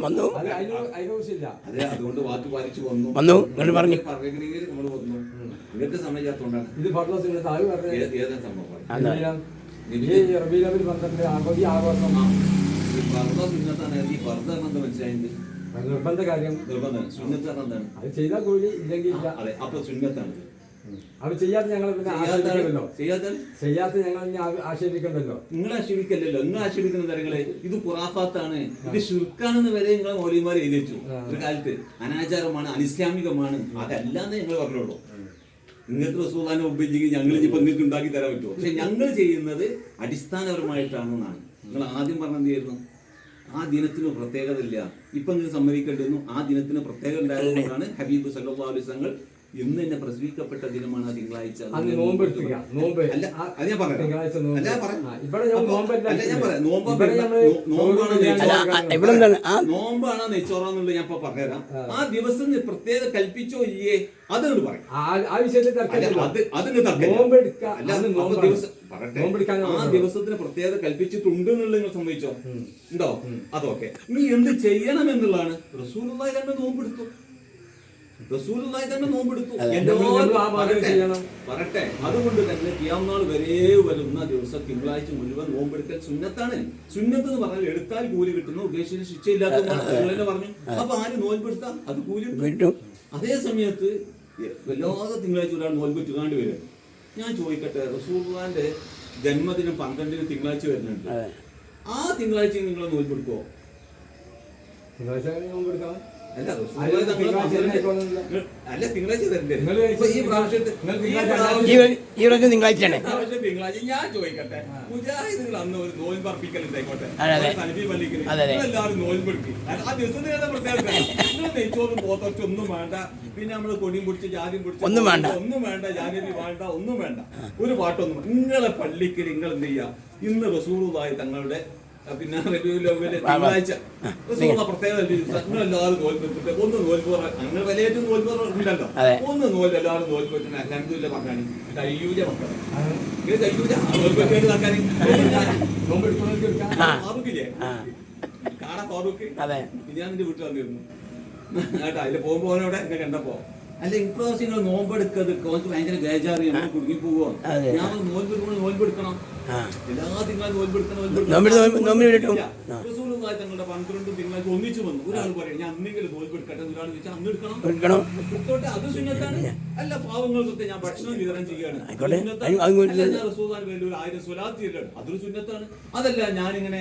വന്നു. അത് വന്നു. വന്നു. നിങ്ങൾ പറഞ്ഞു. നിർബന്ധ കാര്യം. നിർബന്ധം. സുന്നത്ത് എന്താണ് അത് ചെയ്താൽ കൂടി ഇല്ലെങ്കിൽ ഇല്ല. അതെ. അപ്പൊ സുന്നത്താണ് അത് ചെയ്യാത്ത ഞങ്ങൾ പിന്നെ ആക്ഷേപിക്കണ്ടല്ലോ ചെയ്യാത്ത? ചെയ്യാത്ത ഞങ്ങൾ ആക്ഷേപിക്കണ്ടല്ലോ നിങ്ങൾ ആക്ഷേപിക്കല്ലോ നിങ്ങൾ ആക്ഷേപിക്കുന്ന തരങ്ങളെ ഇത് ഖുറാഫാത്താണ്. ഇത് ഷിർക്കാണെന്ന് വരെ നിങ്ങൾ മൗലിമാർ എഴുതി വെച്ചു. ഒരു കാലത്ത് അനാചാരമാണ് അനിസ്ലാമികമാണ്. അതല്ലാന്ന് ഞങ്ങൾ പറഞ്ഞോളൂ. നിങ്ങൾക്ക് റസൂലാനെ ഒപ്പിച്ചെങ്കിൽ ഞങ്ങൾ ഇപ്പൊ നിങ്ങൾക്ക് ഉണ്ടാക്കി തരാൻ പറ്റുമോ? പക്ഷെ ഞങ്ങൾ ചെയ്യുന്നത് അടിസ്ഥാനപരമായിട്ടാണെന്നാണ്. നിങ്ങൾ ആദ്യം പറഞ്ഞ എന്തായിരുന്നു ആ ദിനത്തിന് പ്രത്യേകത ഇല്ല ഇപ്പൊ നിങ്ങൾ സമ്മതിക്കേണ്ടിരുന്നു ആ ദിനത്തിന് പ്രത്യേകത ഉണ്ടായതുകൊണ്ടാണ് ഹബീബ് അലൈഹി വസല്ലം ഇന്ന് തന്നെ പ്രസവിക്കപ്പെട്ട ദിനമാണ് തിങ്കളാഴ്ച. അത് നോമ്പ് എടുക്കുക നോമ്പ്. അല്ല അത് ഞാൻ തിങ്കളാഴ്ച നോമ്പ്. ഞാൻ ഇവിടെ ഞാൻ അപ്പൊ- നോമ്പല്ല അല്ല ഞാൻ പറയാം. നോമ്പ് നോമ്പാണ് നോമ്പാണോ ഞാൻ ഇപ്പൊ പറഞ്ഞുതരാം. ആ. ദിവസം നീ പ്രത്യേക കൽപ്പിച്ചോ ഇല്ലേ? അതുകൊണ്ട് പറയും. ആ- വിഷയത്തിൽ അത് അതിന്. നോമ്പ് എടുക്കുക ദിവസം ആ ദിവസത്തിന് പ്രത്യേകത കൽപ്പിച്ചിട്ടുണ്ട് എന്നുള്ളത് നിങ്ങൾ സംഭവിച്ചോ ഉണ്ടോ? അതൊക്കെ. നീ എന്ത് ചെയ്യണം എന്നുള്ളതാണ്. റസൂലുള്ളാഹി തന്നെ നോമ്പെടുത്തു റസൂലുള്ളാഹി തന്നെ നോമ്പെടുത്തു. പറയട്ടെ. അതുകൊണ്ട് തന്നെ കിയാമനാൾ വരെ വരുന്ന ദിവസം തിങ്കളാഴ്ച മുഴുവൻ നോമ്പെടുക്കൽ സുന്നത്താണ്. സുന്നത്ത് എന്ന് പറഞ്ഞാൽ എടുത്താൽ കൂലി കിട്ടുന്നു ഉദ്ദേശിച്ച ശിക്ഷയില്ലാത്ത പറഞ്ഞു. അപ്പൊ ആര് നോൽപ്പെടുത്താം? അത് കൂലി കിട്ടും. അതേ സമയത്ത് വല്ലാതെ തിങ്കളാഴ്ച ഒരാൾ നോൽപ്പ് ചുകാണ്ട് വരും. ഞാൻ ചോദിക്കട്ടെ റസൂർഖാന്റെ ജന്മദിനം പന്ത്രണ്ടിന് തിങ്കളാഴ്ച വരുന്നുണ്ട്. ആ തിങ്കളാഴ്ച നിങ്ങൾ നോൽപ്പെടുക്കുവോ തിങ്കളാഴ്ച നോമ്പ് എടുക്കാം അല്ല അല്ല തിങ്കളാഴ്ച ഈ പ്രാവശ്യത്തെ ഈ പ്രാവശ്യം- ഈ ഈ പ്രാവശ്യം തിങ്കളാഴ്ചയാണ്. തിങ്കളാഴ്ച ഞാൻ ചോദിക്കട്ടെ. അന്ന് ഒരു. എല്ലാവരും ആ ദിവസത്തിന് ഏതാ പ്രത്യേകത? നിങ്ങൾ നെയ്ച്ചോറും പോത്തൊക്കെ ഒന്നും വേണ്ട. പിന്നെ നമ്മൾ കൊടിയും പിടിച്ച് ജാതിയും പിടിച്ച് ഒന്നും വേണ്ട. ഒന്നും വേണ്ട ജാതി വേണ്ട ഒന്നും വേണ്ട. ഒരു പാട്ടൊന്നും. നിങ്ങളെ പള്ളിക്ക് നിങ്ങൾ എന്ത് ചെയ്യാ? ഇന്ന് റസൂറുമായി തങ്ങളുടെ പിന്നെ തിങ്കളാഴ്ച. പ്രത്യേകത എല്ലാവരും ഒന്ന് നോൽപ്പ് വിലയേറ്റം നോൽപ്പ് ഉണ്ടല്ലോ. എല്ലാവരും കയ്യൂല മക്കളെ. കയ്യൂല നടക്കാൻ. ഫാറൂഖില്ലേ? കാണാ ഫാറൂഖ്? ഞാൻ എന്റെ വീട്ടിൽ വന്നിരുന്നു. കേട്ടോ അതിൽ പോകുമ്പോ അവനോടെ എന്നെ കണ്ടപ്പോ അല്ല ഇപ്രാവശ്യം നിങ്ങൾ നോമ്പെടുക്കത് കോച്ച് ഭയങ്കര ബേജാറി. കുടുങ്ങി പോവോ ഞാൻ നോമ്പെടുക്കണം നോമ്പെടുക്കണം ആ. എല്ലാ തിങ്കളും. റസൂലുള്ളാഹി തങ്ങളുടെ പന്ത്രണ്ട് തിങ്കളാഴ്ച ഒന്നിച്ചു വന്നു. ഒരാൾ പറയും ഞാൻ അന്നെങ്കിലും നോമ്പെടുക്കട്ടെ എന്ന് ഒരാൾ ചോദിച്ചാൽ അന്ന് എടുക്കണം. എടുത്തോട്ടെ അത് സുന്നത്താണ്. അല്ല പാവങ്ങൾക്കൊക്കെ ഞാൻ ഭക്ഷണം വിതരണം ചെയ്യാണ്. സുന്നത്താണ്. ആയിരം സ്വലാത്തി ചൊല്ലാണ്. അതൊരു സുന്നത്താണ്. അതല്ല ഞാനിങ്ങനെ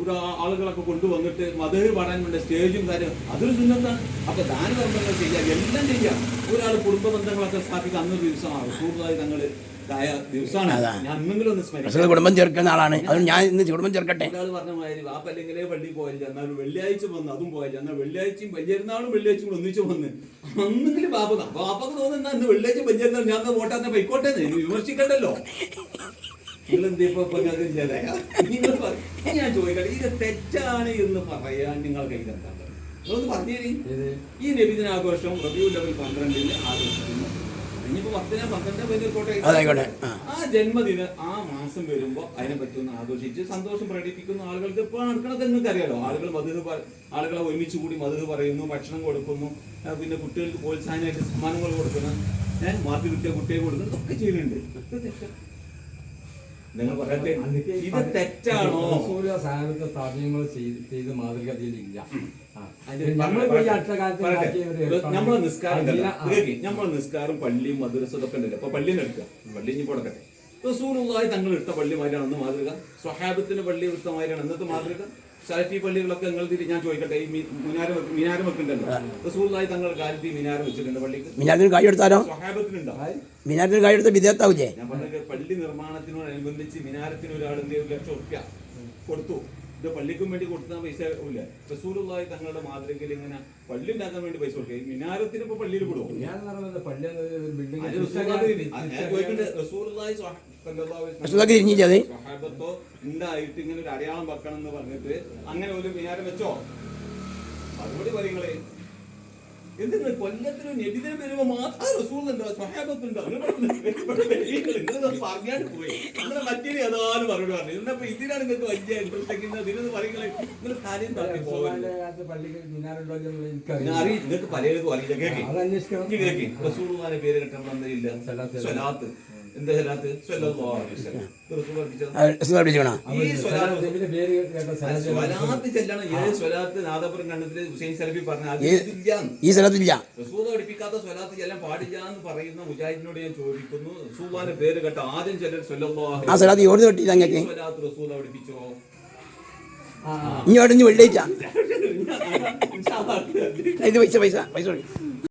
ഒരു ആളുകളൊക്കെ കൊണ്ടുവന്നിട്ട് മതേഹ് പാടാൻ വേണ്ട സ്റ്റേജും കാര്യം അതൊരു സുന്നത്താണ്. അപ്പൊ ദാനധർമ്മങ്ങൾ ചെയ്യാം എല്ലാം ചെയ്യാം. ഒരാൾ കുടുംബ ബന്ധങ്ങളൊക്കെ സ്ഥാപിക്കാൻ അന്നൊരു ദിവസമാണ്. കൂടുതലായി തങ്ങൾ കുടുംബം ചേർക്കുന്ന ആളാണ്. അത് ഞാൻ ഇന്ന് കുടുംബം ചേർക്കട്ടെ പറഞ്ഞേ പറഞ്ഞ മാതിരി വാപ്പ അല്ലെങ്കിലേ പള്ളി പോയില്ല എന്നാൽ വെള്ളിയാഴ്ച വന്ന് അതും പോയില്ല എന്നാൽ വെള്ളിയാഴ്ചയും വലിയൊരുന്നാളും വെള്ളിയാഴ്ചയും കൂടെ ഒന്നിച്ചു വന്ന് അന്നെങ്കിലും ബാപ്പ ബാപ്പക്ക് തോന്നുന്ന ഇന്ന് വെള്ളിയാഴ്ച വലിയൊരുന്നാൾ ഞാൻ വോട്ടാന്ന് പൈക്കോട്ടെ വിമർശിക്കണ്ടല്ലോ. നിങ്ങൾ എന്ത് ഇപ്പൊ പറഞ്ഞത് ഇല്ലാതെ? നിങ്ങൾ ഞാൻ ചോദിക്കട്ടെ ഇത് തെറ്റാണ് എന്ന് പറയാൻ നിങ്ങൾ എന്താ? നിങ്ങളൊന്ന് പറഞ്ഞേരി. ഏത്? ഈ നബിദിനാഘോഷം റബിയുൽ ലെവൽ പന്ത്രണ്ടിന് ആഘോഷിക്കുന്നു. ഇനിയിപ്പോ പത്തിന് പന്ത്രണ്ട് പേര് അതായിക്കോട്ടെ. ആ. ജന്മദിനം ആ മാസം വരുമ്പോ അതിനെ പറ്റി ഒന്ന് ആഘോഷിച്ച് സന്തോഷം പ്രകടിപ്പിക്കുന്ന ആളുകൾക്ക് ഇപ്പൊ നടക്കണത് നിങ്ങൾക്ക് അറിയാലോ ആളുകൾ മധുര ആളുകളെ ഒരുമിച്ച് കൂടി മധുര പറയുന്നു ഭക്ഷണം കൊടുക്കുന്നു പിന്നെ കുട്ടികൾക്ക് പ്രോത്സാഹനമായിട്ട് സമ്മാനങ്ങൾ കൊടുക്കുന്നു. ഞാൻ മാർക്ക് കിട്ടിയ കുട്ടിയെ കൊടുക്കുന്നു ഒക്കെ ചെയ്യുന്നുണ്ട്. നിങ്ങൾ പറയട്ടെ. ഇത് തെറ്റാണോ? സൂര്യ സാധനത്തെ സ്ഥാപനങ്ങൾ ചെയ്ത് മാതൃക നമ്മളെ നിസ്കാരം. നമ്മളെ നിസ്കാരം പള്ളിയും മദ്രസ ഇതൊക്കെ ഉണ്ടല്ലോ. അപ്പൊ പള്ളിയിൽ എടുക്കുക. പള്ളി ഇനി കൊടുക്കട്ടെ റസൂലുള്ളാഹി തങ്ങൾ ഇട്ട പള്ളി മാതിരിയാണ് അന്ന് മാതൃക. സ്വഹാബത്തിന്റെ പള്ളി ഇട്ട മാതിരിയാണ് അന്നത്തെ മാതൃക. സലഫി പള്ളികളൊക്കെ നിങ്ങൾ തിരി ഞാൻ ചോദിക്കട്ടെ. ഈ മിനാരം മിനാരം വെക്കുന്നുണ്ടല്ലോ. റസൂലുള്ളാഹി തങ്ങൾ കാലത്ത് ഈ മിനാരം വെച്ചിട്ടുണ്ട് പള്ളിക്ക്. മിനാരത്തിന് കായ് എടുത്താലോ? സ്വഹാബത്തിനുണ്ടോ? മിനാരത്തിന് കായ് എടുത്ത വിദേഹത്താവൂലേ നിർമ്മാണത്തിനോടനുബന്ധിച്ച് മിനാരത്തിന് ഒരാൾ എന്ത് ചെയ്തു? ഒരു ലക്ഷം ഉറുപ്യ കൊടുത്തു. ഇത് പള്ളിക്കും വേണ്ടി കൊടുത്ത പൈസ ഇല്ല. റസൂലുള്ളാഹി തങ്ങളുടെ മാതൃകയിൽ ഇങ്ങനെ പള്ളി ഉണ്ടാക്കാൻ വേണ്ടി പൈസ കൊടുക്കുക. മിനാരത്തിന് ഇപ്പൊ പള്ളിയിൽ കൊടുക്കും ഉണ്ടായിട്ട് ഇങ്ങനെ ഒരു അടയാളം വെക്കണം എന്ന് പറഞ്ഞിട്ട് അങ്ങനെ ഒരു മിനാരം വെച്ചോ? മറുപടി പറയുങ്ങളെ എന്തെന്ന് കൊല്ലത്തിന് നബിദിനം വരുമ്പോ മാത്രം റസൂലുണ്ടോ സ്വഹാബത്തുണ്ടോ നിങ്ങളത് പറഞ്ഞാണ്ട് പോയി. നിങ്ങളെ മറ്റേ അതാണ് മറുപടി പറഞ്ഞു. ഇന്നപ്പോ ഇതിനാണ് നിങ്ങൾക്ക് വലിയ ഇൻട്രസ്റ്റ് ഇതിനെന്ന് പറയുന്നത് നിങ്ങൾ കാര്യം അറിയില്ല നിങ്ങൾക്ക് പലർക്കും അറിയില്ല. കേക്ക് റസൂലുള്ളാഹിന്റെ പേര് കിട്ടാൻ വന്നില്ല സ്വലാത്ത്. സ്വലാത്ത് സ്വലാത്ത് ഈ സ്വലാത്ത് സ്വലാത്ത് സ്വലാത്ത് സ്ഥലത്തില്ല റസൂല പഠിപ്പിക്കാത്ത സ്വലാത്ത് ചെല്ലാൻ പാടില്ല എന്ന് പറയുന്ന മുജാഹിദിനോട് ഞാൻ ചോദിക്കുന്നു. പേര് കേട്ട ആദ്യം ചെല്ലൽ ആ സ്ഥലത്ത് എവിടെ തൊട്ടില്ല അങ്ങനെ സ്വലാത്ത് റസൂല പഠിപ്പിച്ചോ? ഇൻഷാ ഇത് പൈസ പൈസ പൈസ.